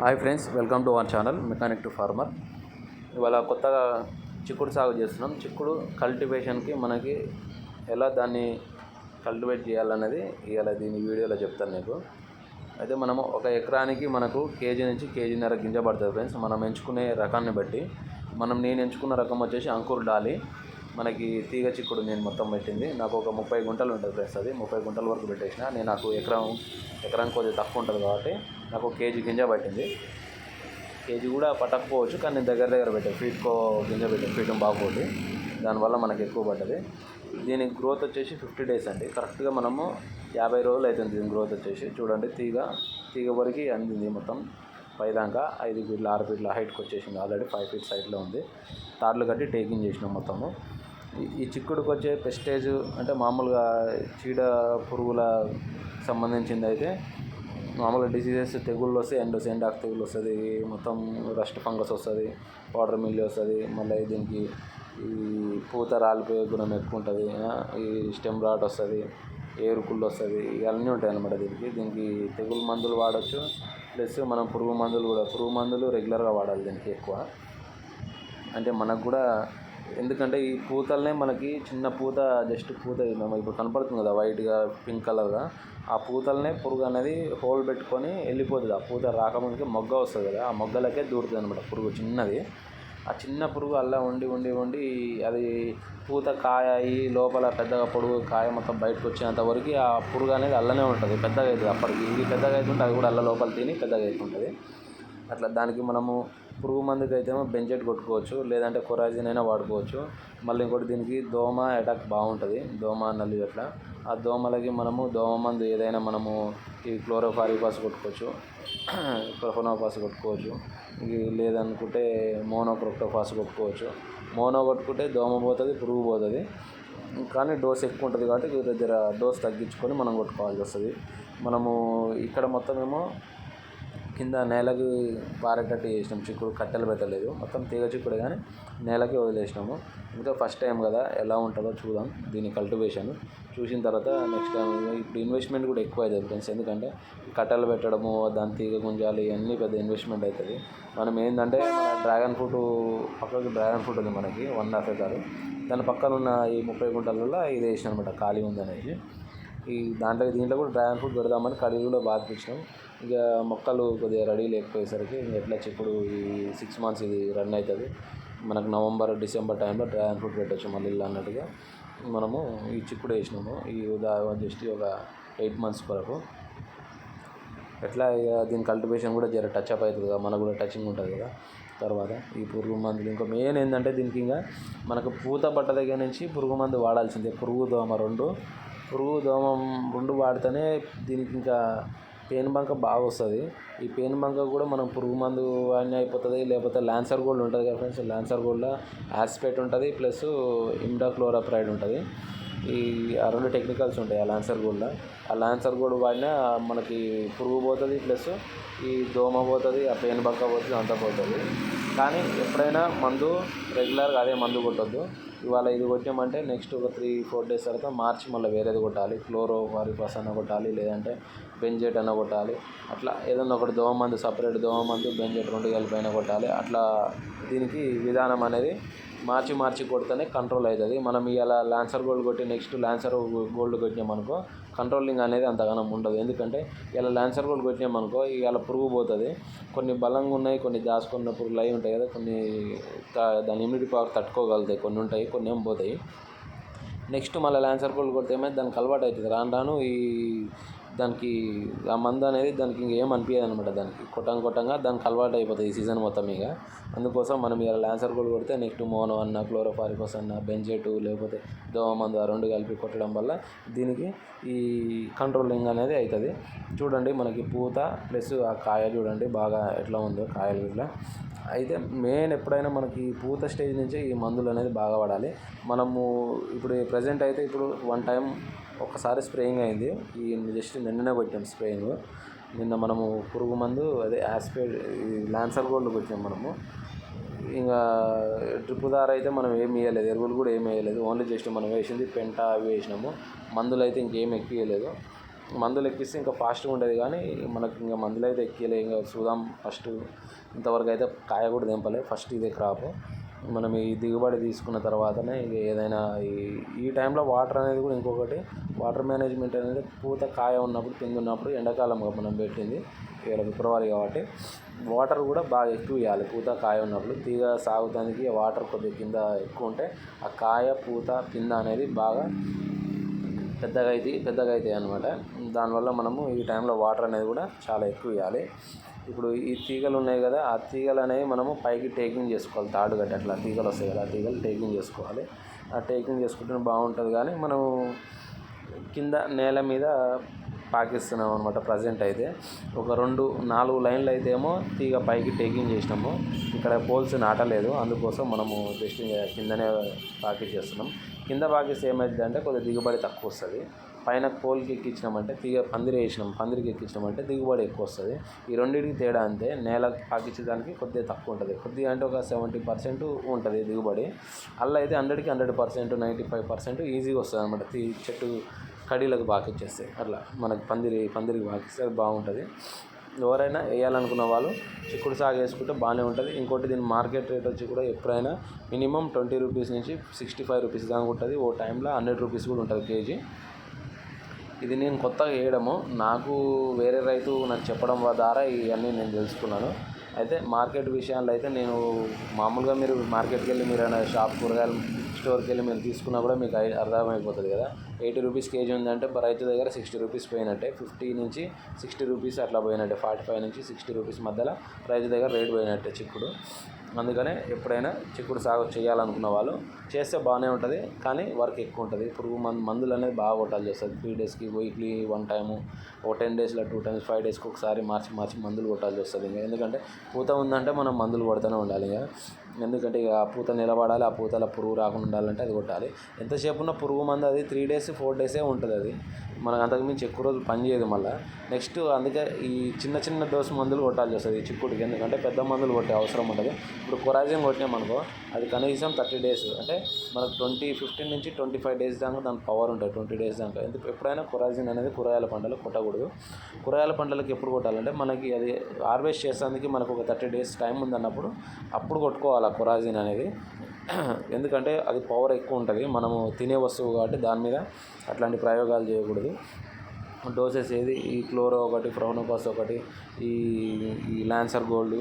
Hi friends welcome to our channel mechanic to farmer. ఇవాళ కొత్తగా చిక్కుడు సాగు చేస్తున్నాం. చిక్కుడు కల్టివేషన్కి మనకి ఎలా దాన్ని కల్టివేట్ చేయాలన్నది ఇవాళ దీని వీడియోలో చెప్తాను నీకు. అయితే మనము ఒక ఎకరానికి మనకు కేజీ నుంచి కేజీన్నర గింజ పడుతుంది ఫ్రెండ్స్. మనం ఎంచుకునే రకాన్ని బట్టి మనం నేను ఎంచుకున్న రకం వచ్చేసి అంకుర్ డాలి. మనకి తీగ చిక్కుడు నేను మొత్తం పెట్టింది. నాకు ఒక ముప్పై గుంటలు ఉంటుంది ఫ్రెండ్స్ అది. ముప్పై గుంటల వరకు పెట్టేసిన. నేను నాకు ఎకరం ఎకరానికి కొద్దిగా తక్కువ ఉంటుంది కాబట్టి నాకు ఒక కేజీ గింజ పట్టింది. కేజీ కూడా పట్టకపోవచ్చు కానీ నేను దగ్గర దగ్గర పెట్టాను ఫీట్కో గింజ పెట్టాను ఫీట్ బాగోదు దానివల్ల మనకి ఎక్కువ పడ్డది. దీని గ్రోత్ వచ్చేసి ఫిఫ్టీ డేస్ అండి. కరెక్ట్గా మనము యాభై రోజులు అవుతుంది దీని గ్రోత్ వచ్చేసి. చూడండి తీగ తీగ వరకు అందింది మొత్తం. పైదాకా ఐదు ఫీట్ల ఆరు ఫీట్ల హైట్కి వచ్చేసింది. ఆల్రెడీ ఫైవ్ ఫీట్స్ సైట్లో ఉంది. తాడ్లు కట్టి టేకింగ్ చేసినాం మొత్తము. ఈ- ఈ వచ్చే పెస్టేజ్ అంటే మామూలుగా చీడ పురుగుల సంబంధించింది అయితే మామూలుగా డిసీజెస్ తెగుళ్ళు వస్తాయి ఎండ్ వస్తాయి ఎండాక్ తెగులు వస్తుంది మొత్తం రస్ట్ ఫంగస్ వస్తుంది పౌడర్ మిల్లి వస్తుంది మళ్ళీ దీనికి ఈ పూత రాలిపోయే గుణం ఎక్కువ ఉంటుంది ఈ స్టెమ్ రాట్ వస్తుంది ఏరుకుళ్ళు వస్తుంది ఇవన్నీ ఉంటాయి అన్నమాట దీనికి. దీనికి తెగులు మందులు వాడచ్చు ప్లస్ మనం పురుగు మందులు కూడా పురుగు మందులు రెగ్యులర్గా వాడాలి దీనికి ఎక్కువ. అంటే మనకు కూడా ఎందుకంటే ఈ పూతలనే మనకి చిన్న పూత జస్ట్ పూత మనకి ఇప్పుడు కనపడుతుంది కదా వైట్గా పింక్ కలర్గా ఆ పూతలనే పురుగు అనేది హోల్ పెట్టుకొని వెళ్ళిపోతుంది. ఆ పూత రాకముందుకి మొగ్గ వస్తుంది కదా ఆ మొగ్గలకే దూరుతుంది అనమాట పురుగు చిన్నది. ఆ చిన్న పురుగు అలా ఉండి ఉండి ఉండి అది పూత కాయ అయ్యి లోపల పెద్దగా పొడుగు కాయ మొత్తం బయటకు వచ్చేంత వరకు ఆ పురుగు అనేది అల్లనే ఉంటుంది. పెద్దగా అవుతుంది అప్పటికి. ఇది పెద్దగా అవుతుంటే అది కూడా అల్ల లోపల తిని పెద్దగా అవుతుంటుంది అట్లా దానికి మనము పురుగు మందుకి అయితేమో బెంజెట్ కొట్టుకోవచ్చు లేదంటే కొరాజిన్ అయినా వాడుకోవచ్చు. మళ్ళీ ఇంకోటి దీనికి దోమ అటాక్ బాగుంటుంది దోమ నల్లి అట్లా ఆ దోమలకి మనము దోమ మందు ఏదైనా మనము ఈ క్లోరోఫారిపాస్ కొట్టుకోవచ్చు క్లోఫోనోఫాస్ కొట్టుకోవచ్చు లేదనుకుంటే మోనోక్రోక్టోఫాస్ కొట్టుకోవచ్చు. మోనో కొట్టుకుంటే దోమ పోతుంది పురుగు పోతుంది. కానీ డోస్ ఎక్కువ ఉంటుంది కాబట్టి దగ్గర డోస్ తగ్గించుకొని మనం కొట్టుకోవాల్సి వస్తుంది. మనము ఇక్కడ మొత్తం ఏమో కింద నేలకి పారేటట్టు చేసినాం. చిక్కుడు కట్టెలు పెట్టలేదు. మొత్తం తీగ చిక్కుడు కానీ నేలకి వదిలేసినాము. ఇంకా ఫస్ట్ టైం కదా ఎలా ఉంటుందో చూద్దాం. దీని కల్టివేషన్ చూసిన తర్వాత నెక్స్ట్ టైం ఇప్పుడు ఇన్వెస్ట్మెంట్ కూడా ఎక్కువ అవుతుంది ఫ్రెండ్స్ ఎందుకంటే కట్టెలు పెట్టడము దాని తీగ గుంజాలి ఇవన్నీ పెద్ద ఇన్వెస్ట్మెంట్ అవుతుంది. మనం ఏంటంటే మన డ్రాగన్ ఫ్రూట్ పక్కకి డ్రాగన్ ఫ్రూట్ ఉంది మనకి వన్ హాఫ్ ఎకర్ దాని పక్కన ఉన్న ఈ ముప్పై గుంటలలో ఇది వేసిన అనమాట ఖాళీ ఉందనేసి ఈ దాంట్లో దీంట్లో కూడా డ్రాగన్ ఫ్రూట్ పెడదామని కడిగి కూడా బాధిపించినాం ఇక మొక్కలు కొద్దిగా రెడీ లేకపోయేసరికి ఎట్లా చిక్కుడు ఈ సిక్స్ మంత్స్ ఇది రన్ అవుతుంది. మనకు నవంబర్ డిసెంబర్ టైంలో డ్రాగన్ ఫ్రూట్ పెట్టచ్చు మళ్ళీ ఇల్లు అన్నట్టుగా మనము ఈ చిక్కుడు వేసినాము. ఈ ఉదా జస్ట్ ఒక ఎయిట్ మంత్స్ వరకు. ఎట్లా ఇక దీని కల్టివేషన్ కూడా జర టచ్ అప్ అవుతుంది కదా మనకు కూడా టచింగ్ ఉంటుంది కదా తర్వాత ఈ పురుగు మందులు. ఇంకా మెయిన్ ఏంటంటే దీనికి ఇంకా మనకు పూత పట్ట దగ్గర నుంచి పురుగు మందు వాడాల్సిందే. పురుగు దోమ రెండు పురుగు దోమ రెండు వాడితేనే దీనికి ఇంకా పేను బంక బాగా వస్తుంది. ఈ పేను బంక కూడా మనం పురుగు మందు వాడిన అయిపోతుంది లేకపోతే లాన్సర్ గోల్డ్ ఉంటుంది కదా ఫ్రెండ్స్ ల్యాన్సర్ గోల్డ్లో యాస్పేట్ ఉంటుంది ప్లస్ ఇమ్డాక్లోరాప్రైడ్ ఉంటుంది. ఈ ఆ రెండు టెక్నికల్స్ ఉంటాయి ఆ లాన్సర్ గోల్డ్లో ఆ లాన్సర్ గోల్డ్ వాడినా మనకి పురుగు పోతుంది ప్లస్ ఈ దోమ పోతుంది ఆ పేను బంక పోతుంది అంతా పోతుంది. కానీ ఎప్పుడైనా మందు రెగ్యులర్గా అదే మందు కొట్టద్దు. ఇవాళ ఇది కొట్టామంటే నెక్స్ట్ ఒక త్రీ ఫోర్ డేస్ తర్వాత మార్చి మళ్ళీ వేరేది కొట్టాలి. క్లోరో వారిపాస్ అన్న కొట్టాలి లేదంటే బెంజెట్ అన్న కొట్టాలి. అట్లా ఏదన్నా ఒకటి దోమ మందు సపరేట్ దోమ మందు బెంజెట్ రెండు కలిపైన కొట్టాలి. అట్లా దీనికి విధానం అనేది మార్చి మార్చి కొడితేనే కంట్రోల్ అవుతుంది. మనం ఇవాళ లాన్సర్ గోల్డ్ కొట్టి నెక్స్ట్ ల్యాన్సర్ గోల్డ్ కొట్టినామనుకో కంట్రోలింగ్ అనేది అంతగానం ఉండదు. ఎందుకంటే ఇలా లాన్సర్ కూడా కొట్టినామనుకో ఇలా పురుగు పోతుంది. కొన్ని బలంగా ఉన్నాయి కొన్ని దాచుకున్న పురుగులు అవి ఉంటాయి కదా కొన్ని దాని ఇమ్యూనిటీ పవర్ తట్టుకోగలుగుతాయి. కొన్ని ఉంటాయి కొన్ని ఏం పోతాయి. నెక్స్ట్ మళ్ళీ ల్యాన్సర్ గోల్డ్ కొడితే ఏమైతే దానికి అలవాటు అవుతుంది. రాను రాను ఈ దానికి ఆ మందు అనేది దానికి ఇంకేం అనిపించదు అనమాట దానికి. కొట్టంగా కొట్టంగా దానికి అలవాటు అయిపోతుంది ఈ సీజన్ మొత్తం ఇక. అందుకోసం మనం ఇలా లాన్సర్ కూడా కొడితే నెక్స్ట్ మోనో అన్న క్లోరోఫారికోస్ అన్న బెంజెటు లేకపోతే దోమ మందు ఆ రెండు కలిపి కొట్టడం వల్ల దీనికి ఈ కంట్రోలింగ్ అనేది అవుతుంది చూడండి మనకి పూత ప్లస్ ఆ కాయ చూడండి బాగా ఎట్లా ఉందో కాయలు ఇట్లా. అయితే మెయిన్ ఎప్పుడైనా మనకి పూత స్టేజ్ నుంచే ఈ మందులు అనేది బాగా పడాలి. మనము ఇప్పుడు ప్రజెంట్ అయితే ఇప్పుడు వన్ టైం ఒకసారి స్ప్రేయింగ్ అయింది. ఈ జస్ట్ నిన్ననే కొట్టాం స్ప్రేయింగ్. నిన్న మనము పురుగు మందు అదే యాస్పేడ్ లాన్సర్ గోల్డ్ కొట్టాం మనము. ఇంకా డ్రిప్ దార అయితే మనం ఏం వేయలేదు ఎరువులు కూడా ఏం వేయలేదు ఓన్లీ జస్ట్ మనం వేసింది పెంట అవి వేసినాము. మందులు అయితే ఇంకేం ఎక్కియలేదు మందులు ఎక్కిస్తే ఇంకా ఫాస్ట్గా ఉండేది కానీ మనకి ఇంకా మందులు అయితే ఎక్కియలే. ఇంకా చూద్దాం ఫస్ట్ ఇంతవరకు అయితే కాయ కూడా దింపలేదు ఫస్ట్ ఇదే క్రాప్. మనం ఈ దిగుబడి తీసుకున్న తర్వాతనే ఇక ఏదైనా ఈ ఈ టైంలో వాటర్ అనేది కూడా ఇంకొకటి వాటర్ మేనేజ్మెంట్ అనేది పూత కాయ ఉన్నప్పుడు కింద ఉన్నప్పుడు ఎండాకాలం మనం పెట్టింది. ఇవాళ ఫిబ్రవరి కాబట్టి వాటర్ కూడా బాగా ఎక్కువ ఇవ్వాలి. పూత కాయ ఉన్నప్పుడు తీగ సాగుతానికి వాటర్ కొద్దిగా కింద ఎక్కువ ఉంటే ఆ కాయ పూత కింద అనేది బాగా పెద్దగా అవుతాయి పెద్దగా అవుతాయి అనమాట దానివల్ల మనము ఈ టైంలో వాటర్ అనేది కూడా చాలా ఎక్కువ ఇవ్వాలి. ఇప్పుడు ఈ తీగలు ఉన్నాయి కదా ఆ తీగలు అనేవి మనము పైకి టేకింగ్ చేసుకోవాలి. తాడు కట్టి అట్లా తీగలు వస్తాయి కదా ఆ తీగలు టేకింగ్ చేసుకోవాలి. ఆ టేకింగ్ చేసుకుంటే బాగుంటుంది కానీ మనం కింద నేల మీద పాకిస్తున్నాం అనమాట ప్రజెంట్ అయితే. ఒక రెండు నాలుగు లైన్లు అయితే ఏమో తీగ పైకి టేకింగ్ చేసినాము. ఇక్కడ పోల్స్ నాటలేదు అందుకోసం మనము జస్ట్ కిందనే పాకిచ్చేస్తున్నాం. కింద పాకిస్తే ఏమవుతుంది అంటే కొద్దిగా దిగుబడి తక్కువ వస్తుంది. పైన కోల్కి ఎక్కించినామంటే తీగ పందిరి వేసినాం. పందిరికి ఎక్కించినామంటే దిగుబడి ఎక్కువ వస్తుంది ఈ రెండింటికి తేడా అంతే నేల పాకించడానికి కొద్దిగా తక్కువ ఉంటుంది. కొద్దిగా అంటే ఒక సెవెంటీ పర్సెంట్ ఉంటుంది దిగుబడి. అలా అయితే హండ్రెడ్కి hundred percent ninety five percent ఈజీగా వస్తుంది అనమాట తీ చెట్టు కడీలకు పాకిచ్చేస్తాయి అట్లా మనకి పందిరి పందిరికి పాకిస్తే అది బాగుంటుంది. ఎవరైనా వేయాలనుకున్న వాళ్ళు చిక్కుడు సాగు వేసుకుంటే బాగానే ఉంటుంది. ఇంకోటి దీని మార్కెట్ రేట్ వచ్చి కూడా ఎప్పుడైనా మినిమం ట్వంటీ రూపీస్ నుంచి సిక్స్టీ ఫైవ్ రూపీస్ దాకా ఉంటుంది. ఓ టైంలో హండ్రెడ్ రూపీస్ కూడా ఉంటుంది కేజీ. ఇది నేను కొత్తగా వేయడము. నాకు వేరే రైతు నాకు చెప్పడం ద్వారా ఇవన్నీ నేను తెలుసుకున్నాను. అయితే మార్కెట్ విషయాల్లో అయితే నేను మామూలుగా మీరు మార్కెట్కి వెళ్ళి మీరు ఏమైనా షాప్ కూరగాయలు స్టోర్కి వెళ్ళి మీరు తీసుకున్నా కూడా మీకు అర్థమైపోతుంది కదా. ఎయిటీ రూపీస్ కేజీ ఉందంటే రైతు దగ్గర సిక్స్టీ రూపీస్ పోయినట్టే. ఫిఫ్టీ నుంచి సిక్స్టీ రూపీస్ అట్లా పోయినట్టే. ఫార్టీ ఫైవ్ నుంచి సిక్స్టీ రూపీస్ మధ్యలో రైతు దగ్గర రేట్ పోయినట్టే చిక్కుడు. అందుకనే ఎప్పుడైనా చిక్కుడు సాగు చేయాలనుకున్న వాళ్ళు చేస్తే బాగానే ఉంటుంది కానీ వర్క్ ఎక్కువ ఉంటుంది. పురుగు మందు మందులు అనేది బాగా కొట్టాల్సి వస్తుంది. త్రీ డేస్కి వీక్లీ వన్ టైము ఓ టెన్ డేస్లో టూ టైమ్స్ ఫైవ్ డేస్కి ఒకసారి మార్చి మార్చి మందులు కొట్టాల్సి వస్తుంది ఇంకా. ఎందుకంటే పూత ఉందంటే మనం మందులు కొడుతూనే ఉండాలి ఇక. ఎందుకంటే ఇక ఆ పూత నిలబడాలి ఆ పూతల పురుగు రాకుండా ఉండాలంటే అది కొట్టాలి. ఎంతసేపు ఉన్న పురుగు మందు అది త్రీ డేస్ ఫోర్ డేసే ఉంటుంది అది. మనకు అంతకుమించి ఎక్కువ రోజులు పని చేయదు మళ్ళీ. నెక్స్ట్ అందుకే ఈ చిన్న చిన్న డోసు మందులు కొట్టాల్సి వస్తుంది చిక్కుడికి. ఎందుకంటే పెద్ద మందులు కొట్టే అవసరం ఉంటుంది ఇప్పుడు కొరాజిన్ కొట్టినామనుకో అది కనీసం థర్టీ డేస్. అంటే మనకు ట్వంటీ ఫిఫ్టీన్ నుంచి ట్వంటీ ఫైవ్ డేస్ దాకా దాని పవర్ ఉంటుంది ట్వంటీ డేస్ దాకా. ఎందుకు ఎప్పుడైనా కొరాజిన్ అనేది కూరగాయల పంటలు కొట్టకూడదు. కూరగాయల పంటలకు ఎప్పుడు కొట్టాలంటే మనకి అది హార్వెస్ట్ చేసేందుకు మనకు ఒక థర్టీ డేస్ టైం ఉందన్నప్పుడు అప్పుడు కొట్టుకోవాలి ఆ కొరాజిన్ అనేది. ఎందుకంటే అది పవర్ ఎక్కువ ఉంటుంది. మనము తినే వస్తువు కాబట్టి దాని మీద అట్లాంటి ప్రయోగాలు చేయకూడదు. డోసెస్ ఏది? ఈ క్లోరో ఒకటి ఫ్రోనోపాస్ ఒకటి ఈ ఈ లాన్సర్ గోల్డ్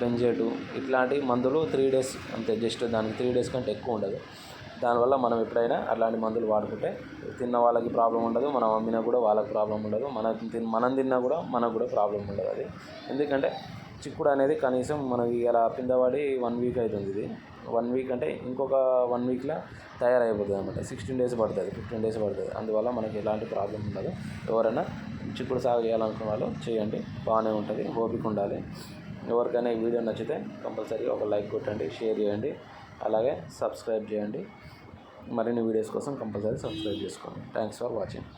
బెంజేటు ఇట్లాంటి మందులు త్రీ డేస్ అంతే జస్ట్ దానికి త్రీ డేస్ కంటే ఎక్కువ ఉండదు. దానివల్ల మనం ఎప్పుడైనా అలాంటి మందులు వాడుకుంటే తిన్న వాళ్ళకి ప్రాబ్లం ఉండదు మనం అమ్మినా కూడా వాళ్ళకి ప్రాబ్లం ఉండదు మన తిన్ మనం తిన్నా కూడా మనకు కూడా ప్రాబ్లం ఉండదు అది. ఎందుకంటే చిక్కుడు అనేది కనీసం మనకి ఇలా పిందవాడి వన్ వీక్ అవుతుంది ఇది. వన్ వీక్ అంటే ఇంకొక వన్ వీక్లో తయారైపోతుంది అనమాట సిక్స్టీన్ డేస్ పడుతుంది ఫిఫ్టీన్ డేస్ పడుతుంది. అందువల్ల మనకి ఎలాంటి ప్రాబ్లం ఉండదు. ఎవరైనా చిక్కుడు సాగు చేయాలనుకున్న వాళ్ళు చేయండి. బాగానే ఉంటుంది ఓపిక ఉండాలి. ఎవరికైనా ఈ వీడియో నచ్చితే కంపల్సరీగా ఒక లైక్ కొట్టండి షేర్ చేయండి. అలాగే సబ్స్క్రైబ్ చేయండి. మరిన్ని వీడియోస్ కోసం కంపల్సరీ సబ్స్క్రైబ్ చేసుకోండి. Thanks for watching.